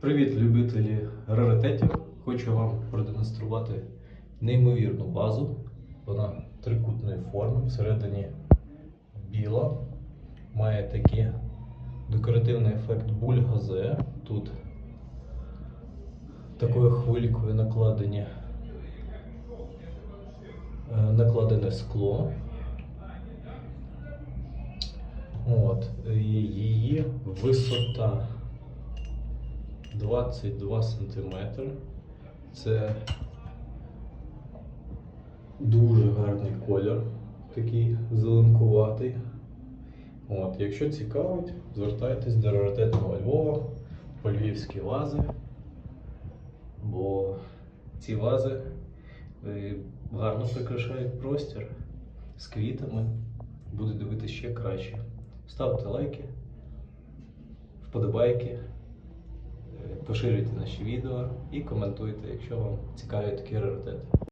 Привіт, любителі раритетів! Хочу вам продемонструвати неймовірну вазу. Вона трикутної форми, всередині біла. Має такий декоративний ефект бульгазе. Тут такою хвилькою накладені, е, накладене скло. От, її висота 22 сантиметри. Це дуже гарний колір, такий зеленкуватий. От, якщо цікавить, звертайтесь до раритетного Львова, по львівські вази, бо ці вази е, гарно прикрашають простір з квітами, буде дивитися ще краще. Ставте лайки, вподобайки. Поширюйте наші відео і коментуйте, якщо вам цікаві такі раритети.